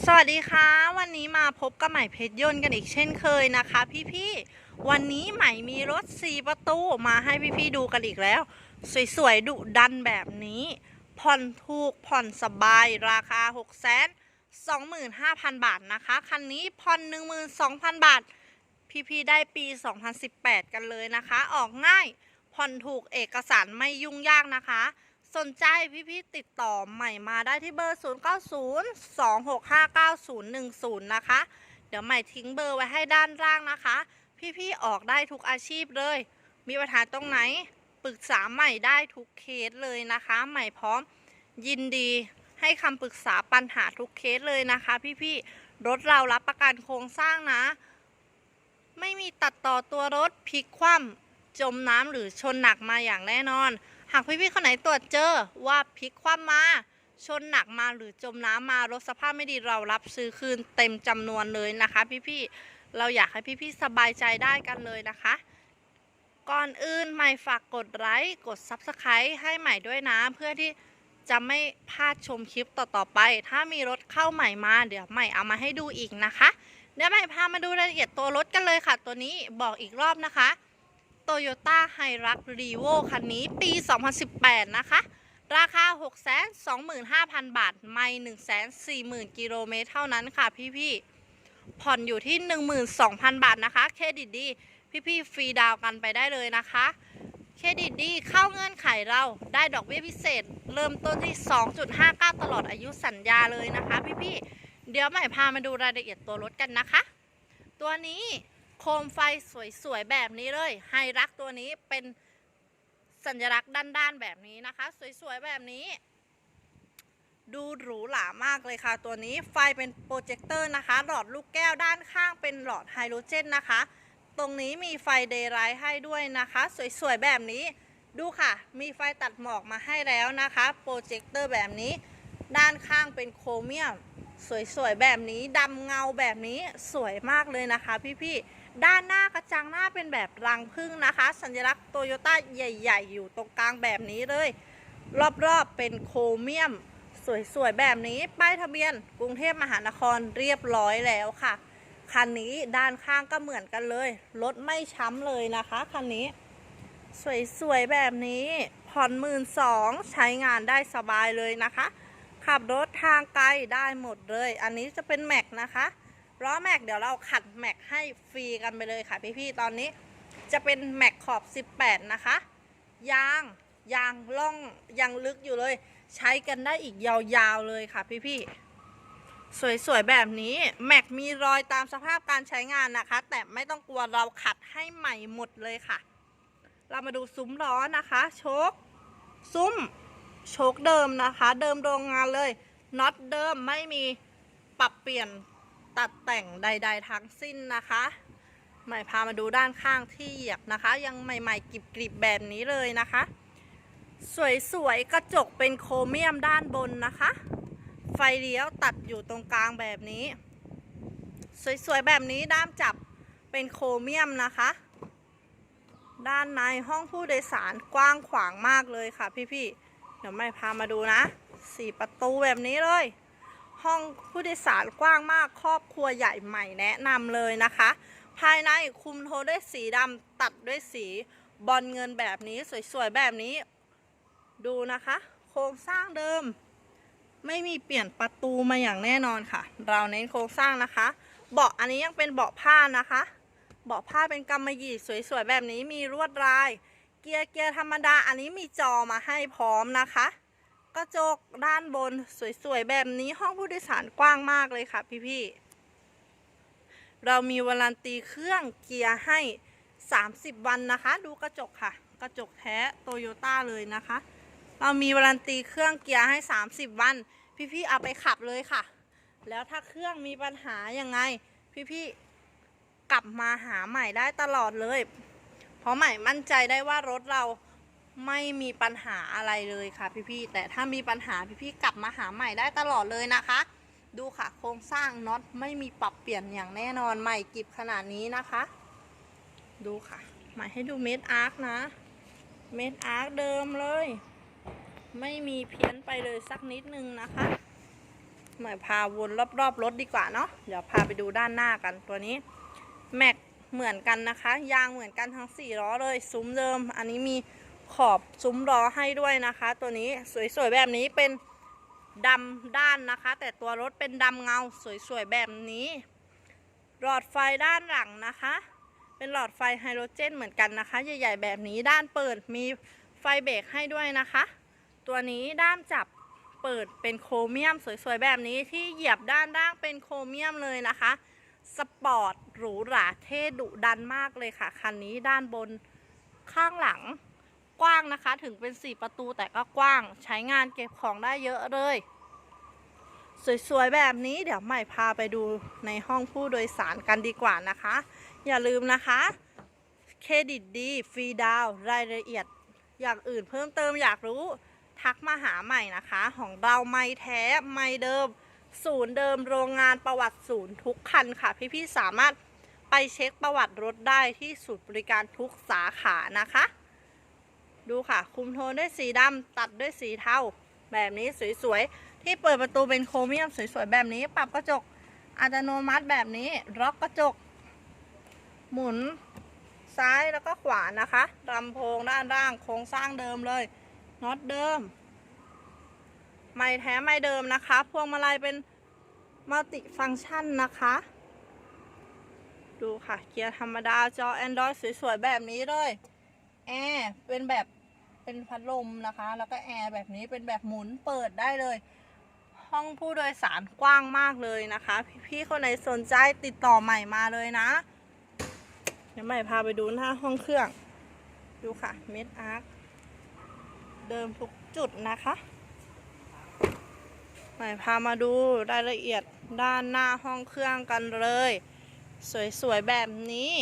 สวัสดีค่ะ วันนี้มาพบกับใหม่เพชรยนต์กันอีกเช่นเคยนะคะ พี่ๆวันนี้ใหม่มีรถ4ประตูมาให้พี่ๆดูกันอีกแล้ว สวยๆดุดันแบบนี้ ผ่อนถูกผ่อนสบายราคา 6 2 5 0 0 0 บาทนะคะ คันนี้ผ่อน 12,000 บาท พี่ๆได้ปี 2018 กันเลยนะคะ ออกง่ายผ่อนถูกเอกสารไม่ยุ่งยากนะคะ สนใจพี่ๆติดต่อใหม่มาได้ที่เบอร์ 0902659010 นะคะ เดี๋ยวใหม่ทิ้งเบอร์ไว้ให้ด้านล่างนะคะ พี่ๆออกได้ทุกอาชีพเลย มีปัญหาตรงไหนปรึกษาใหม่ได้ทุกเคสเลยนะคะ ใหม่พร้อมยินดีให้คำปรึกษาปัญหาทุกเคสเลยนะคะ พี่ๆรถเรารับประกันโครงสร้างนะ ไม่มีตัดต่อตัวรถพลิกคว่ำจมน้ำหรือชนหนักมาอย่างแน่นอน หากพี่ๆคนไหนตรวจเจอว่าพลิกคว่ำมาชนหนักมาหรือจมน้ำมารถสภาพไม่ดีเรารับซื้อคืนเต็มจำนวนเลยนะคะ พี่ๆเราอยากให้พี่ๆสบายใจได้กันเลยนะคะ ก่อนอื่นใหม่ฝากกดไลค์กด Subscribe ให้ใหม่ด้วยนะ เพื่อที่จะไม่พลาดชมคลิปต่อๆไป ถ้ามีรถเข้าใหม่มาเดี๋ยวใหม่เอามาให้ดูอีกนะคะ เดี๋ยวใหม่พามาดูรายละเอียดตัวรถกันเลยค่ะ ตัวนี้บอกอีกรอบนะคะ Toyota h i r u x r e v o คันนี้ปี 2018 นะคะ ราคา 625,000 บาท ไม่140,000 กิโลเมตรเท่านั้นค่ะพี่ๆ ผ่อนอยู่ที่ 12,000 บาทนะคะ เครดิตดี พี่ๆ ฟรีดาวน์กันไปได้เลยนะคะ เครดิตดีเข้าเงื่อนไขเราได้ดอกเบี้ยพิเศษ เริ่มต้นที่ 2.59 ตลอดอายุสัญญาเลยนะคะ พี่ๆ เดี๋ยวใหม่พามาดูรายละเอียดตัวรถกันนะคะ ตัวนี้ โคมไฟสวยๆแบบนี้เลยไฮรักตัวนี้เป็นสัญลักษณ์ด้านๆแบบนี้นะคะ สวยๆแบบนี้ ดูหรูหรามากเลยค่ะตัวนี้ไฟเป็นโปรเจคเตอร์นะคะ หลอดลูกแก้วด้านข้างเป็นหลอดไฮโดรเจนนะคะ ตรงนี้มีไฟเดย์ไลท์ให้ด้วยนะคะ สวยๆแบบนี้ดูค่ะ มีไฟตัดหมอกมาให้แล้วนะคะ โปรเจคเตอร์แบบนี้ ด้านข้างเป็นโครเมียม สวยๆ แบบนี้ดำเงาแบบนี้สวยมากเลยนะคะพี่ๆ ด้านหน้ากระจังหน้าเป็นแบบรังพึ่งนะคะ สัญลักษณ์โตโยต้าใหญ่ ๆ อยู่ตรงกลางแบบนี้เลย รอบๆเป็นโครเมียม สวย ๆ แบบนี้ ป้ายทะเบียน กรุงเทพมหานครเรียบร้อยแล้วค่ะ คันนี้ด้านข้างก็เหมือนกันเลย รถไม่ช้ำเลยนะคะคันนี้ สวย ๆ แบบนี้ผ่อนหมื่นสองใช้งานได้สบายเลยนะคะ ขับรถทางไกลได้หมดเลย อันนี้จะเป็นแม็กนะคะ ล้อแม็กเดี๋ยวเราขัดแม็กให้ฟรีกันไปเลยค่ะพี่ๆตอนนี้จะเป็นแม็กขอบ 18 นะคะ ยางยางล่องยังลึกอยู่เลย ใช้กันได้อีกยาวๆเลยค่ะพี่ๆสวยๆแบบนี้แม็กมีรอยตามสภาพการใช้งานนะคะ แต่ไม่ต้องกลัวเราขัดให้ใหม่หมดเลยค่ะ เรามาดูซุ้มล้อนะคะโชคซุ้มโชคเดิมนะคะ เดิมโรงงานเลยน็อตเดิมไม่มีปรับเปลี่ยน ตัดแต่งใด ๆ ทั้งสิ้นนะคะใหม่พามาดูด้านข้างที่เหยียบนะคะ ยังใหม่ๆกริบๆแบบนี้เลยนะคะ สวยๆกระจกเป็นโครเมียมด้านบนนะคะ ไฟเลี้ยวตัดอยู่ตรงกลางแบบนี้ สวยๆแบบนี้ด้ามจับเป็นโครเมียมนะคะ ด้านในห้องผู้โดยสารกว้างขวางมากเลยค่ะพี่ๆเดี๋ยวไม่พามาดูนะสี่ประตูแบบนี้เลย ห้องผู้โดยสารกว้างมากครอบครัวใหญ่ใหม่แนะนำเลยนะคะ ภายในคุมโทด้วยสีดำตัดด้วยสีบอลเงินแบบนี้สวยๆแบบนี้ ดูนะคะ โครงสร้างเดิม ไม่มีเปลี่ยนประตูมาอย่างแน่นอนค่ะ เราเน้นโครงสร้างนะคะ เบาะอันนี้ยังเป็นเบาะผ้านะคะ เบาะผ้าเป็นกำมะหยี่สวยๆแบบนี้มีลวดลาย เกียร์เกียร์ธรรมดาอันนี้มีจอมาให้พร้อมนะคะ กระจกด้านบนสวยๆ แบบนี้ห้องผู้โดยสารกว้างมากเลยค่ะพี่ๆ เรามีวารันตีเครื่องเกียร์ให้ 30 วันนะคะ ดูกระจกค่ะ กระจกแท้โตโยต้าเลยนะคะ เรามีวารันตีเครื่องเกียร์ให้ 30 วัน พี่ๆ เอาไปขับเลยค่ะ แล้วถ้าเครื่องมีปัญหายังไง พี่ๆ กลับมาหาใหม่ได้ตลอดเลย เพราะใหม่มั่นใจได้ว่ารถเรา ไม่มีปัญหาอะไรเลยค่ะพี่ๆแต่ถ้ามีปัญหาพี่ๆกลับมาหาใหม่ได้ตลอดเลยนะคะ ดูค่ะโครงสร้างน็อตไม่มีปรับเปลี่ยนอย่างแน่นอนใหม่กิบขนาดนี้นะคะ ดูค่ะใหม่ให้ดูเม็ดอาร์คนะเม็ดอาร์คเดิมเลย ไม่มีเพี้ยนไปเลยสักนิดนึงนะคะหมายพาวนรอบๆรถดีกว่าเนาะเดี๋ยวพาไปดูด้านหน้ากันตัวนี้แม็กเหมือนกันนะคะ ยางเหมือนกันทั้ง4ล้อเลยซุ้มเดิม อันนี้มี ขอบซุ้มล้อให้ด้วยนะคะ ตัวนี้สวยๆแบบนี้เป็นดำด้านนะคะ แต่ตัวรถเป็นดำเงาสวยๆแบบนี้ หลอดไฟด้านหลังนะคะ เป็นหลอดไฟไฮโดรเจนเหมือนกันนะคะ ใหญ่ๆแบบนี้ด้านเปิดมีไฟเบรกให้ด้วยนะคะ ตัวนี้ด้ามจับเปิดเป็นโครเมียมสวยๆแบบนี้ที่เหยียบด้านล่างเป็นโครเมียมเลยนะคะ สปอร์ตหรูหราเท่ดุดันมากเลยค่ะ คันนี้ด้านบนข้างหลัง กว้างนะคะ ถึงเป็น 4 ประตูแต่ก็กว้าง ใช้งานเก็บของได้เยอะเลย สวยๆ แบบนี้เดี๋ยวใหม่พาไปดูในห้องผู้โดยสารกันดีกว่านะคะ อย่าลืมนะคะเครดิตดีฟรีดาวรายละเอียดอย่างอื่นเพิ่มเติมอยากรู้ทักมาหาใหม่นะคะ ของเราไม่แท้ไม่เดิม ศูนย์เดิมโรงงานประวัติศูนย์ทุกคันค่ะ พี่ๆสามารถไปเช็คประวัติรถได้ที่ศูนย์บริการทุกสาขานะคะ ดูค่ะ คุมโทนด้วยสีดำตัดด้วยสีเทาแบบนี้สวยๆ ที่เปิดประตูเป็นโครเมียมสวยๆ แบบนี้ปรับกระจกอัตโนมัติแบบนี้ล็อกกระจก หมุนซ้ายแล้วก็ขวานะคะลำโพงด้านล่างโครงสร้างเดิมเลยน็อตเดิม ไม่แท้ไม่เดิมนะคะ พวงมาลัยเป็นมัลติฟังก์ชันนะคะ ดูค่ะ เกียร์ธรรมดาจอ Android สวยๆ แบบนี้เลยแอร์เป็นแบบ เป็นพัดลมนะคะ แล้วก็แอร์แบบนี้เป็นแบบหมุนเปิดได้เลย ห้องผู้โดยสารกว้างมากเลยนะคะ พี่ๆคนไหนสนใจติดต่อใหม่มาเลยนะ เดี๋ยวใหม่พาไปดูหน้าห้องเครื่อง ดูค่ะเม็ดอาร์คเดิมทุกจุดนะคะใหม่พามาดูรายละเอียดด้านหน้าห้องเครื่องกันเลย สวยๆแบบนี้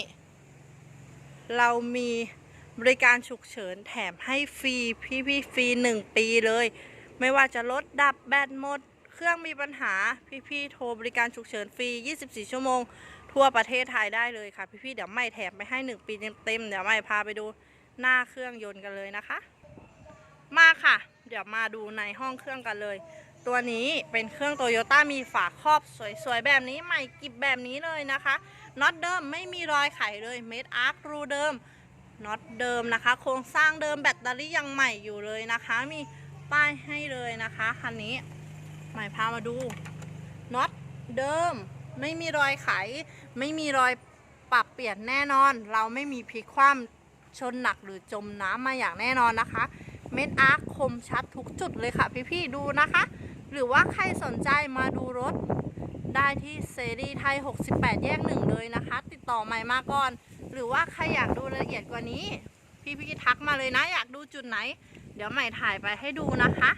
เรามี บริการฉุกเฉินแถมให้ฟรีพี่ๆฟรีหนึ่งปีเลย ไม่ว่าจะรถดับแบตหมด เครื่องมีปัญหาพี่ๆโทรบริการฉุกเฉินฟรี 24 ชั่วโมง ทั่วประเทศไทยได้เลยค่ะ พี่ๆเดี๋ยวไม่แถมไปให้ 1 ปีเต็มๆเดี๋ยวไม่พาไปดูหน้าเครื่องยนต์กันเลยนะคะ มาค่ะ เดี๋ยวมาดูในห้องเครื่องกันเลย ตัวนี้เป็นเครื่องโตโยต้ามีฝาครอบสวยๆ แบบนี้ใหม่กิบแบบนี้เลยนะคะน็อตเดิมไม่มีรอยไขเลยเมดอาร์ครูเดิม น็อตเดิมนะคะ โครงสร้างเดิมแบตเตอรี่ยังใหม่อยู่เลยนะคะ มีป้ายให้เลยนะคะคันนี้ใหม่พามาดูน็อตเดิม ไม่มีรอยไข ไม่มีรอยปรับเปลี่ยนแน่นอน เราไม่มีพลิกคว่ำชนหนักหรือจมน้ำมาอย่างแน่นอนนะคะ เม็ดอาร์คคมชัดทุกจุดเลยค่ะพี่ๆดูนะคะ หรือว่าใครสนใจมาดูรถได้ที่เซรีไทย 68 แยกหนึ่งเลยนะคะ ติดต่อใหม่มาก่อน หรือว่าใครอยากดูรายละเอียดกว่านี้ พี่ๆทักมาเลยนะ อยากดูจุดไหน เดี๋ยวใหม่ถ่ายไปให้ดูนะคะ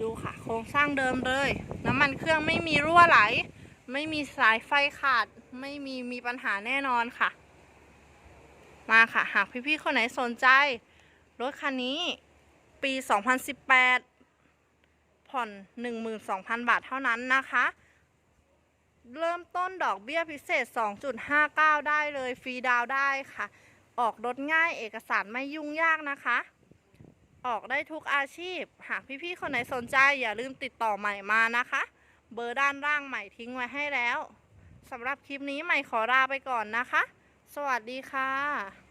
ดูค่ะ โครงสร้างเดิมเลย น้ำมันเครื่องไม่มีรั่วไหล ไม่มีสายไฟขาด ไม่มีมีปัญหาแน่นอนค่ะ มาค่ะ หากพี่ๆคนไหนสนใจ รถคันนี้ปี 2018 ผ่อน 12,000 บาทเท่านั้นนะคะ เริ่มต้นดอกเบี้ยพิเศษ 2.59 ได้เลยฟรีดาวได้ค่ะ ออกรถง่ายเอกสารไม่ยุ่งยากนะคะ ออกได้ทุกอาชีพ หากพี่ๆคนไหนสนใจอย่าลืมติดต่อใหม่มานะคะ เบอร์ด้านล่างใหม่ทิ้งไว้ให้แล้วสำหรับคลิปนี้ใหม่ขอลาไปก่อนนะคะ สวัสดีค่ะ